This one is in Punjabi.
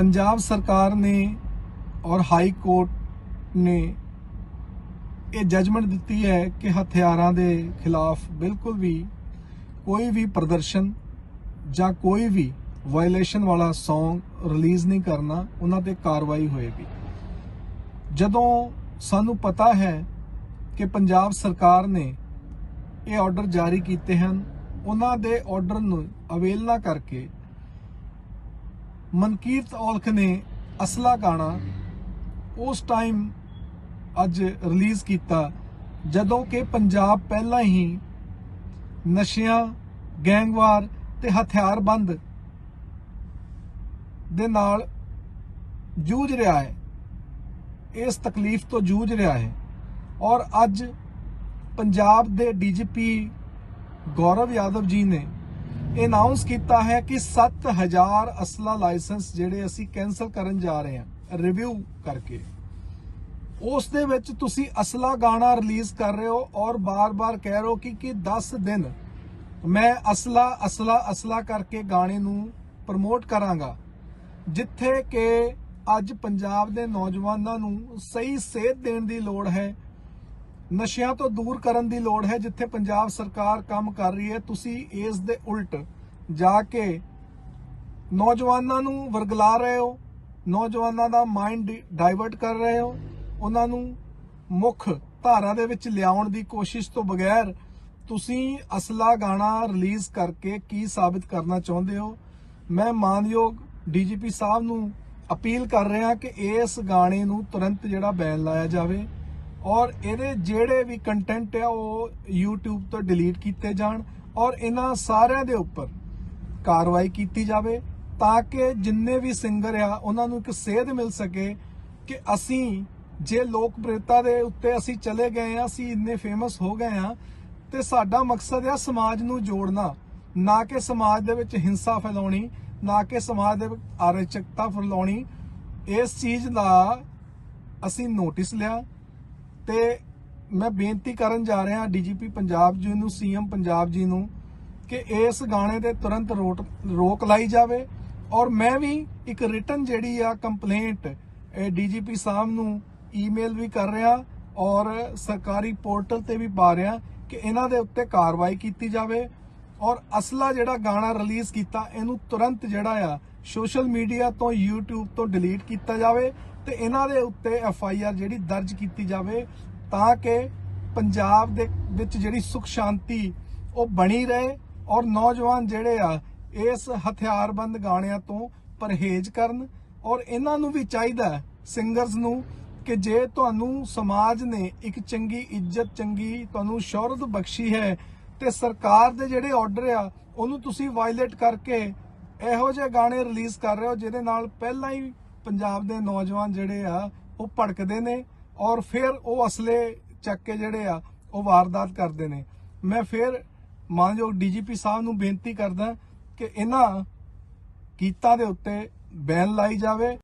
ਪੰਜਾਬ ਸਰਕਾਰ ਨੇ ਔਰ ਹਾਈ ਕੋਰਟ ਨੇ ਇਹ ਜੱਜਮੈਂਟ ਦਿੱਤੀ ਹੈ ਕਿ ਹਥਿਆਰਾਂ ਦੇ ਖਿਲਾਫ ਬਿਲਕੁਲ ਵੀ ਕੋਈ ਵੀ ਪ੍ਰਦਰਸ਼ਨ ਜਾਂ ਕੋਈ ਵੀ ਵਾਇਲੇਸ਼ਨ ਵਾਲਾ Song ਰਿਲੀਜ਼ ਨਹੀਂ ਕਰਨਾ, ਉਹਨਾਂ ਤੇ ਕਾਰਵਾਈ ਹੋਏਗੀ। ਜਦੋਂ ਸਾਨੂੰ ਪਤਾ ਹੈ ਕਿ ਪੰਜਾਬ ਸਰਕਾਰ ਨੇ ਇਹ ਆਰਡਰ ਜਾਰੀ ਕੀਤੇ ਹਨ, ਉਹਨਾਂ ਦੇ ਆਰਡਰ ਨੂੰ ਅਵੇਲ ਨਾ ਕਰਕੇ ਮਨਕੀਰਤ ਔਲਖ ਨੇ ਅਸਲਾ ਗਾਣਾ ਉਸ ਟਾਈਮ ਅੱਜ ਰਿਲੀਜ਼ ਕੀਤਾ, ਜਦੋਂ ਕਿ ਪੰਜਾਬ ਪਹਿਲਾਂ ਹੀ ਨਸ਼ਿਆਂ, ਗੈਂਗਵਾਰ ਤੇ ਹਥਿਆਰਬੰਦ ਦੇ ਨਾਲ ਜੂਝ ਰਿਹਾ ਹੈ। ਇਸ ਤਕਲੀਫ ਤੋਂ ਜੂਝ ਰਿਹਾ ਹੈ। ਔਰ ਅੱਜ ਪੰਜਾਬ ਦੇ ਡੀਜੀਪੀ ਗੌਰਵ ਯਾਦਵ ਜੀ ਨੇ ਅਨਾਉਂਸ ਕੀਤਾ ਹੈ ਕਿ 7000 ਅਸਲਾ ਲਾਇਸੈਂਸ ਜਿਹੜੇ ਅਸੀਂ ਕੈਨਸਲ ਕਰਨ ਜਾ ਰਹੇ ਹਾਂ ਰਿਵਿਊ ਕਰਕੇ। ਉਸ ਦੇ ਵਿੱਚ ਤੁਸੀਂ ਅਸਲਾ ਗਾਣਾ ਰਿਲੀਜ਼ ਕਰ ਰਹੇ ਹੋ ਔਰ ਬਾਰ-ਬਾਰ ਕਹਿ ਰਹੇ ਹੋ ਕਿ ਕਿ 10 ਦਿਨ ਮੈਂ ਅਸਲਾ ਅਸਲਾ ਅਸਲਾ ਕਰਕੇ ਗਾਣੇ ਨੂੰ ਪ੍ਰਮੋਟ ਕਰਾਂਗਾ, ਜਿੱਥੇ ਕਿ ਅੱਜ ਪੰਜਾਬ ਦੇ ਨੌਜਵਾਨਾਂ ਨੂੰ ਸਹੀ ਸੇਧ ਦੇਣ ਦੀ ਲੋੜ ਹੈ ਨਸ਼ਿਆਂ ਤੋਂ ਦੂਰ ਕਰਨ ਦੀ ਲੋੜ ਹੈ, ਜਿੱਥੇ ਪੰਜਾਬ ਸਰਕਾਰ ਕੰਮ ਕਰ ਰਹੀ ਹੈ। ਤੁਸੀਂ ਇਸ ਦੇ ਉਲਟ ਜਾ ਕੇ ਨੌਜਵਾਨਾਂ ਨੂੰ ਵਰਗਲਾ ਰਹੇ ਹੋ, ਨੌਜਵਾਨਾਂ ਦਾ ਮਾਈਂਡ ਡਾਈਵਰਟ ਕਰ ਰਹੇ ਹੋ, ਉਹਨਾਂ ਨੂੰ ਮੁੱਖ ਧਾਰਾ ਦੇ ਵਿੱਚ ਲਿਆਉਣ ਦੀ ਕੋਸ਼ਿਸ਼ ਤੋਂ ਬਗੈਰ ਤੁਸੀਂ ਅਸਲਾ ਗਾਣਾ ਰਿਲੀਜ਼ ਕਰਕੇ ਕੀ ਸਾਬਿਤ ਕਰਨਾ ਚਾਹੁੰਦੇ ਹੋ? ਮੈਂ ਮਾਨਯੋਗ ਡੀਜੀਪੀ ਸਾਹਿਬ ਨੂੰ ਅਪੀਲ ਕਰ ਰਿਹਾ ਕਿ ਇਸ ਗਾਣੇ ਨੂੰ ਤੁਰੰਤ ਜਿਹੜਾ ਬੈਨ ਲਾਇਆ ਜਾਵੇ। ਔਰ ਇਹਦੇ ਜਿਹੜੇ ਵੀ ਕੰਟੈਂਟ ਆ ਉਹ YouTube ਤੋਂ ਡਿਲੀਟ ਕੀਤੇ ਜਾਣ ਔਰ ਇਹਨਾਂ ਸਾਰਿਆਂ ਦੇ ਉੱਪਰ ਕਾਰਵਾਈ ਕੀਤੀ ਜਾਵੇ ਤਾਂ ਕਿ ਜਿੰਨੇ ਵੀ ਸਿੰਗਰ ਆ, ਉਹਨਾਂ ਨੂੰ ਇੱਕ ਸੇਧ ਮਿਲ ਸਕੇ ਕਿ ਅਸੀਂ ਜੇ ਲੋਕਪ੍ਰਿਯਤਾ ਦੇ ਉੱਤੇ ਅਸੀਂ ਚਲੇ ਗਏ ਆ, ਅਸੀਂ ਇੰਨੇ ਫੇਮਸ ਹੋ ਗਏ ਆ, ਤੇ ਸਾਡਾ ਮਕਸਦ ਆ ਸਮਾਜ ਨੂੰ ਜੋੜਨਾ, ਨਾ ਕਿ ਸਮਾਜ ਦੇ ਵਿੱਚ ਹਿੰਸਾ ਫੈਲਾਉਣੀ, ਨਾ ਕਿ ਸਮਾਜ ਦੇ ਵਿੱਚ ਅਰਾਜਕਤਾ ਫੈਲਾਉਣੀ। ਇਸ ਚੀਜ਼ ਦਾ ਅਸੀਂ ਨੋਟਿਸ ਲਿਆ। ਤੇ ਮੈਂ ਬੇਨਤੀ ਕਰਨ ਜਾ ਰਿਹਾ ਡੀਜੀਪੀ ਪੰਜਾਬ ਜੀ ਨੂੰ, ਸੀਐਮ ਪੰਜਾਬ ਜੀ ਨੂੰ ਕਿ ਇਸ ਗਾਣੇ 'ਤੇ ਤੁਰੰਤ ਰੋਟ- ਰੋਕ ਲਾਈ ਜਾਵੇ। ਔਰ ਮੈਂ ਵੀ ਇੱਕ ਰਿਟਨ ਜਿਹੜੀ ਆ ਕੰਪਲੇਂਟ ਡੀਜੀਪੀ ਸਾਹਿਬ ਨੂੰ ਈਮੇਲ ਵੀ ਕਰ ਰਿਹਾ ਔਰ ਸਰਕਾਰੀ ਪੋਰਟਲ ਤੇ ਵੀ ਪਾ ਰਿਹਾ ਕਿ ਇਹਨਾਂ ਦੇ ਉੱਤੇ ਕਾਰਵਾਈ ਕੀਤੀ ਜਾਵੇ। ਔਰ ਅਸਲਾ ਜਿਹੜਾ ਗਾਣਾ ਰਿਲੀਜ਼ ਕੀਤਾ, ਇਹਨੂੰ ਤੁਰੰਤ ਜਿਹੜਾ ਆ ਸੋਸ਼ਲ ਮੀਡੀਆ ਤੋਂ YouTube ਤੋਂ ਡਿਲੀਟ ਕੀਤਾ ਜਾਵੇ ਤੇ ਇਹਨਾਂ ਦੇ ਉੱਤੇ ਐਫ ਆਈ ਆਰ ਜਿਹੜੀ ਦਰਜ ਕੀਤੀ ਜਾਵੇ ਤਾਂ ਕਿ ਪੰਜਾਬ ਦੇ ਵਿੱਚ ਜਿਹੜੀ ਸੁਖ ਸ਼ਾਂਤੀ ਉਹ ਬਣੀ ਰਹੇ ਔਰ ਨੌਜਵਾਨ ਜਿਹੜੇ ਆ ਇਸ ਹਥਿਆਰਬੰਦ ਗਾਣਿਆਂ ਤੋਂ ਪਰਹੇਜ਼ ਕਰਨ ਔਰ ਇਹਨਾਂ ਨੂੰ ਵੀ ਚਾਹੀਦਾ ਸਿੰਗਰਸ ਨੂੰ ਕਿ ਜੇ ਤੁਹਾਨੂੰ ਸਮਾਜ ਨੇ ਇੱਕ ਚੰਗੀ ਇੱਜ਼ਤ, ਚੰਗੀ ਤੁਹਾਨੂੰ ਸ਼ੌਹਰਤ ਬਖਸ਼ੀ ਹੈ ਤੇ ਸਰਕਾਰ ਦੇ ਜਿਹੜੇ ਆਰਡਰ ਆ, ਉਹਨੂੰ ਤੁਸੀਂ ਵਾਇਲੇਟ ਕਰਕੇ ਇਹੋ ਜਿਹੇ ਗਾਣੇ ਰਿਲੀਜ਼ ਕਰ ਰਹੇ ਹੋ ਜਿਹਦੇ ਨਾਲ ਪਹਿਲਾਂ ਹੀ ਪੰਜਾਬ ਦੇ ਨੌਜਵਾਨ ਜਿਹੜੇ ਆ, ਉਹ ਭੜਕਦੇ ਨੇ ਔਰ ਫਿਰ ਉਹ ਅਸਲੇ ਚੱਕ ਕੇ ਜਿਹੜੇ ਆ, ਉਹ ਵਾਰਦਾਤ ਕਰਦੇ ਨੇ। ਮੈਂ ਫਿਰ ਮਾਨਯੋਗ ਡੀਜੀਪੀ ਸਾਹਿਬ ਨੂੰ ਬੇਨਤੀ ਕਰਦਾ ਕਿ ਇਹਨਾਂ ਕੀਤਾਂ ਦੇ ਉੱਤੇ ਬੈਨ ਲਾਈ ਜਾਵੇ।